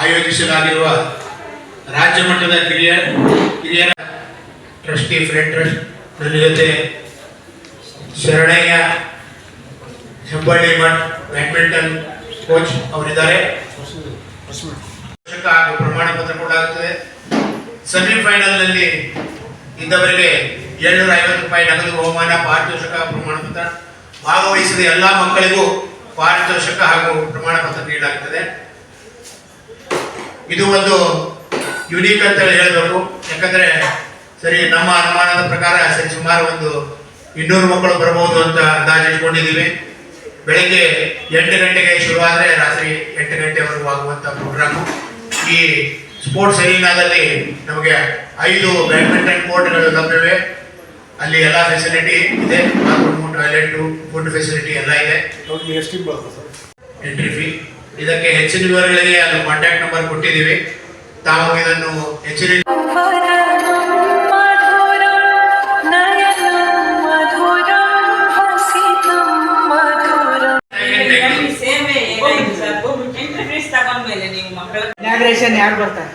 ಆಯೋಜಿಸಲಾಗಿರುವ ರಾಜ್ಯ ಮಟ್ಟದ ಕಿರಿಯ ಕಿರಿಯರ ಟ್ರಸ್ಟಿ, ಫ್ರೆಂಡ್ ಟ್ರಸ್ಟ್ ನನ್ನ ಜೊತೆ ಶರಣಯ್ಯ ಹೆಬ್ಬಳ್ಳಿ ಮಠ್ ಬ್ಯಾಡ್ಮಿಂಟನ್ ಕೋಚ್ ಅವರಿದ್ದಾರೆ. ಹಾಗೂ ಪ್ರಮಾಣ ಪತ್ರ ಕೂಡ ಸೆಮಿಫೈನಲ್ನಲ್ಲಿ ಇದ್ದವರಿಗೆ ಏಳ್ನೂರ ಐವತ್ತು ರೂಪಾಯಿ ನಗದು ಬಹುಮಾನ, ಪಾರಿತೋಷಕ ಪ್ರಮಾಣ ಪತ್ರ ಭಾಗವಹಿಸಿದ ಎಲ್ಲಾ ಮಕ್ಕಳಿಗೂ ಪಾರಿತೋಷಕ ಹಾಗೂ ಪ್ರಮಾಣ ಪತ್ರ ನೀಡಲಾಗುತ್ತದೆ. ಇದು ಒಂದು ಯುನೀಕ್ ಅಂತ ಹೇಳಬೇಕು. ಯಾಕಂದ್ರೆ ಸರಿ ನಮ್ಮ ಅನುಮಾನದ ಪ್ರಕಾರ ಸರಿ ಸುಮಾರು ಒಂದು ಇನ್ನೂರು ಮಕ್ಕಳು ಬರಬಹುದು ಅಂತ ಅಂದಾಜು ಇಟ್ಕೊಂಡಿದ್ದೀವಿ. ಬೆಳಿಗ್ಗೆ ಎಂಟು ಗಂಟೆಗೆ ಶುರುವಾದರೆ ರಾತ್ರಿ ಎಂಟು ಗಂಟೆವರೆಗೂ ಆಗುವಂಥ ಪ್ರೋಗ್ರಾಮು ಈ ಸ್ಪೋರ್ಟ್ಸ್ ಅರೀನಾದಲ್ಲಿ ನಮಗೆ ಐದು ಬ್ಯಾಡ್ಮಿಂಟನ್ ಕೋರ್ಟ್ಗಳು ಲಭ್ಯವಿವೆ ಅಲ್ಲಿ ಎಲ್ಲ ಫೆಸಿಲಿಟಿ ಇದೆ. ಬಾತ್ರೂಮು ಟಾಯ್ಲೆಟು ಫುಡ್ ಫೆಸಿಲಿಟಿ ಎಲ್ಲ ಇದೆ. ಎಂಟ್ರಿ ಫೀ ಇದಕ್ಕೆ ಹೆಚ್ಚಿನ ವಿವರಗಳಿಗೆ ಅದು ಕಾಂಟ್ಯಾಕ್ಟ್ ನಂಬರ್ ಕೊಟ್ಟಿದ್ದೀವಿ. ತಾವು ಇದನ್ನು ಹೆಚ್ಚಿನ ನೀವು ಯಾರು ಬರ್ತಾರೆ?